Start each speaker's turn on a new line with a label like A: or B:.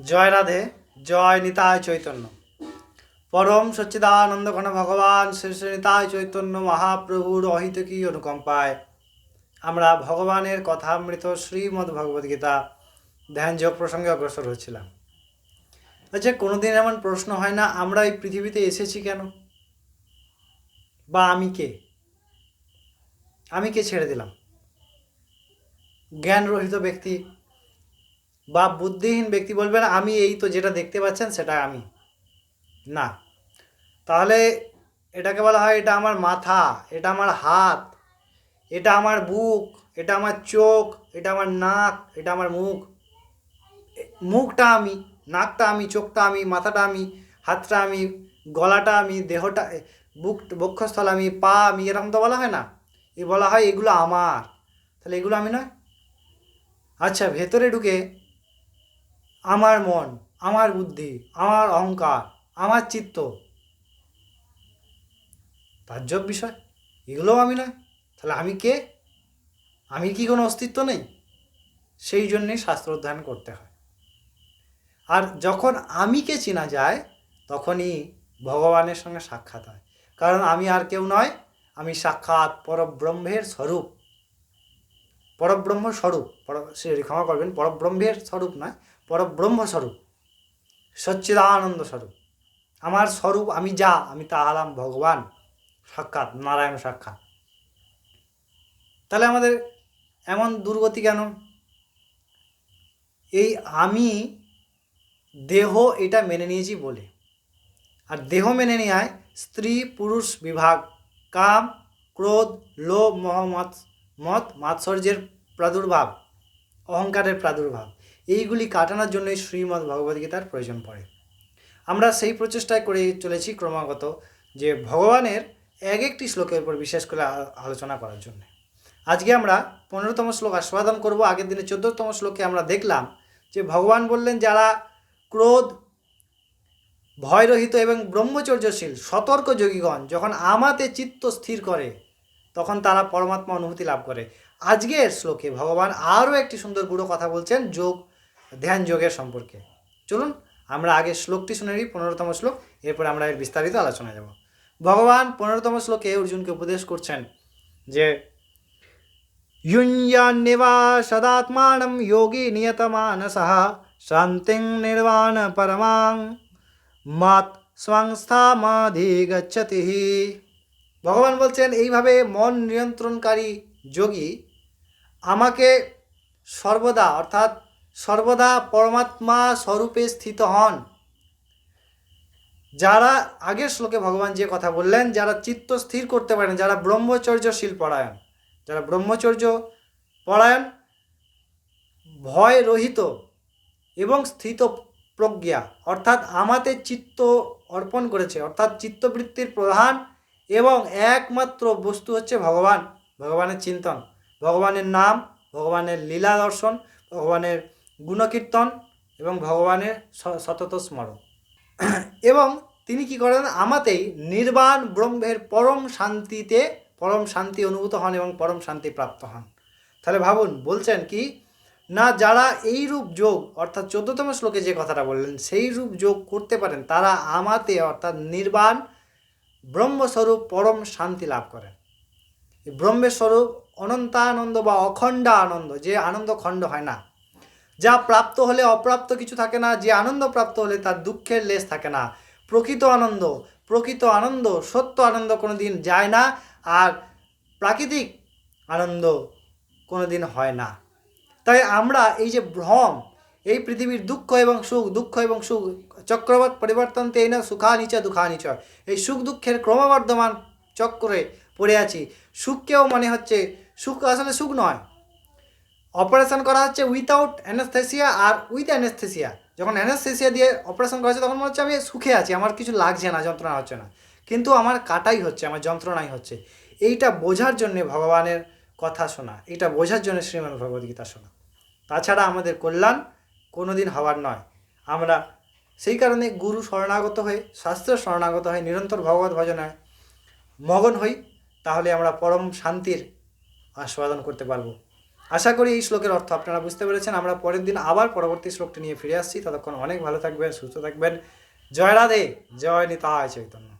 A: জয় রাধে, জয় নিতায় চৈতন্য। পরম সচ্চিদানন্দ ঘন ভগবান শ্রী নিতায় চৈতন্য মহাপ্রভুর অহিত কি অনুকম্পায়। আমরা ভগবানের কথামৃত শ্রীমদ্ ভগবদ্গীতা ধ্যান যোগ প্রসঙ্গে অগ্রসর হচ্ছিলাম আচ্ছা কোনোদিন এমন প্রশ্ন হয় না, আমরা এই পৃথিবীতে এসেছি কেন? বা আমি কে? আমি কে ছেড়ে দিলাম? জ্ঞানরহিত ব্যক্তি বা বুদ্ধিহীন ব্যক্তি বলবেন আমি এই তো যেটা দেখতে পাচ্ছেন, সেটা আমি। না। তাহলে এটাকে বলা হয়, এটা আমার মাথা, এটা আমার হাত, এটা আমার বুক, এটা আমার চোখ, এটা আমার নাক, এটা আমার মুখ। মুখটা আমি, নাকটা আমি, চোখটা আমি, মাথাটা আমি, হাতটা আমি, গলাটা আমি, দেহটা বুক, বক্ষস্থল আমি, পা আমি, এরকম তো বলা হয় না। এ বলা হয়, এগুলো আমার। তাহলে এগুলো আমি নয়? আচ্ছা ভেতরে ঢুকে আমার মন, আমার বুদ্ধি, আমার অহংকার, আমার চিত্ত। তাজ্জব বিষয়, এগুলোও আমি নয়। তাহলে আমি কে? আমি কি কোনো অস্তিত্ব নেই? সেই জন্যেই শাস্ত্র অধ্যয়ন করতে হয়। আর যখন আমিকে চেনা যায়, তখনই ভগবানের সঙ্গে সাক্ষাৎ হয়। কারণ আমি আর কেউ নয়, আমি সাক্ষাৎ পরব্রহ্মের স্বরূপ। পরব্রহ্ম স্বরূপ, পর সে ক্ষমা করবেন, পরব্রহ্মের স্বরূপ নয় পরব্রহ্ম স্বরূপ সচ্চিদানন্দ স্বরূপ আমার স্বরূপ আমি যা, আমি তা হলাম ভগবান। সাক্ষাৎ, নারায়ণ সাক্ষাৎ। তাহলে আমাদের এমন দুর্গতি কেন? এই আমি দেহ এটা মেনে নিয়েছি বলে। আর দেহ মেনে নেওয়ায় স্ত্রী, পুরুষ, বিভাগ, কাম, ক্রোধ, লোভ মহমত মত, মাৎসর্যের প্রাদুর্ভাব, অহংকারের প্রাদুর্ভাব। এইগুলি কাটানোর জন্যই শ্রীমদ্ ভগবদ্গীতার প্রয়োজন পড়ে। আমরা সেই প্রচেষ্টায় করে চলেছি ক্রমাগত যে ভগবানের এক একটি শ্লোকের উপর বিশেষ করে আলোচনা করার জন্য। আজকে আমরা পনেরোতম শ্লোক আস্বাদন করব, আগের দিনে চোদ্দতম শ্লোকে আমরা দেখলাম যে ভগবান বললেন, যারা ক্রোধ, ভয়রহিত এবং ব্রহ্মচর্যশীল সতর্ক যোগীগণ যখন আমাতে চিত্ত স্থির করে, তখন তারা পরমাত্মা অনুভূতি লাভ করে। আজকের শ্লোকে ভগবান আরও একটি সুন্দর গুঁড়ো কথা বলছেন, যোগ ধ্যান যোগের সম্পর্কে চলুন আমরা আগে শ্লোকটি শুনে নিই পনেরোতম শ্লোক এরপর আমরা এর বিস্তারিত আলোচনা যাব ভগবান পনেরোতম শ্লোকে অর্জুনকে উপদেশ করছেন যে युञ्जान्निवा सदात्मानं योगी नियतमानसः शान्तिं निर्वाण परमां মাত স্বাংস্থামাধিগচ্ছতি ভগবান বলছেন এইভাবে মন নিয়ন্ত্রণকারী যোগী আমাকে সর্বদা অর্থাৎ সর্বদা পরমাত্মা স্বরূপে স্থিত হন। যারা আগের শ্লোকে ভগবান যে কথা বললেন, যারা চিত্ত স্থির করতে পারেন, যারা ব্রহ্মচর্যশীল পরায়ণ, যারা ব্রহ্মচর্য পরায়ণ ভয় রহিত এবং স্থিত প্রজ্ঞা, অর্থাৎ আমাতে চিত্ত অর্পণ করেছে, অর্থাৎ চিত্তবৃত্তির প্রধান এবং একমাত্র বস্তু হচ্ছে ভগবান, ভগবানের চিন্তন, ভগবানের নাম, ভগবানের লীলা দর্শন, ভগবানের গুণকীর্তন এবং ভগবানের সতত স্মরণ। এবং তিনি কি করেন? আমাতেই নির্বাণ ব্রহ্মের পরম শান্তিতে, পরম শান্তি অনুভূত হন এবং পরম শান্তি প্রাপ্ত হন। তাহলে ভাবুন, বলছেন কি, না যারা এই রূপ যোগ, অর্থাৎ চোদ্দতম শ্লোকে যে কথাটা বললেন সেই রূপ যোগ করতে পারেন, তারা আমাতে অর্থাৎ নির্বাণ ব্রহ্মস্বরূপ পরম শান্তি লাভ করেন। ব্রহ্মের স্বরূপ অনন্তানন্দ বা অখণ্ড আনন্দ যে আনন্দ খণ্ড হয় না যা প্রাপ্ত হলে অপ্রাপ্ত কিছু থাকে না, যে আনন্দ প্রাপ্ত হলে তার দুঃখের লেশ থাকে না। প্রকৃত আনন্দ প্রকৃত আনন্দ, সত্য আনন্দ কোনো দিন যায় না আর প্রাকৃতিক আনন্দ কোনো দিন হয় না। তাই আমরা এই যে ভ্রম, এই পৃথিবীর দুঃখ এবং সুখ, দুঃখ এবং সুখ, চক্রবাত পরিবর্তন এই না সুখানিচ দুঃখানিচ, এই সুখ দুঃখের ক্রমবর্ধমান চক্রে পড়ে আছি। সুখকেও মনে হচ্ছে সুখ, আসলে সুখ নয় অপারেশন করা হচ্ছে উইথাউট অ্যানেস্থেসিয়া আর উইথ অ্যানেস্থেসিয়া যখন অ্যানেস্থেসিয়া দিয়ে অপারেশন করা হচ্ছে, তখন মনে হচ্ছে আমি সুখে আছি, আমার কিছু লাগছে না, যন্ত্রণা হচ্ছে না। কিন্তু আমার কাটাই হচ্ছে, আমার যন্ত্রণাই হচ্ছে। এইটা বোঝার জন্যে ভগবানের কথা শোনা এটা বোঝার জন্য শ্রীমদ্ ভগবদ্গীতা শোনা। তাছাড়া আমাদের কল্যাণ কোনো দিন হওয়ার নয়। আমরা সেই কারণে গুরু শরণাগত হয়ে, শাস্ত্র শরণাগত হয়ে, নিরন্তর ভগবত ভজনায় মগন হই, তাহলে আমরা পরম শান্তির আস্বাদন করতে পারব। আশা করি এই শ্লোকের অর্থ আপনারা বুঝতে পেরেছেন। আমরা পরের দিন আবার পরবর্তী শ্লোকটি নিয়ে ফিরে আসছি। ততক্ষণ অনেক ভালো থাকবেন, সুস্থ থাকবেন। জয় রাধে, জয় নিতায় চৈতন্য।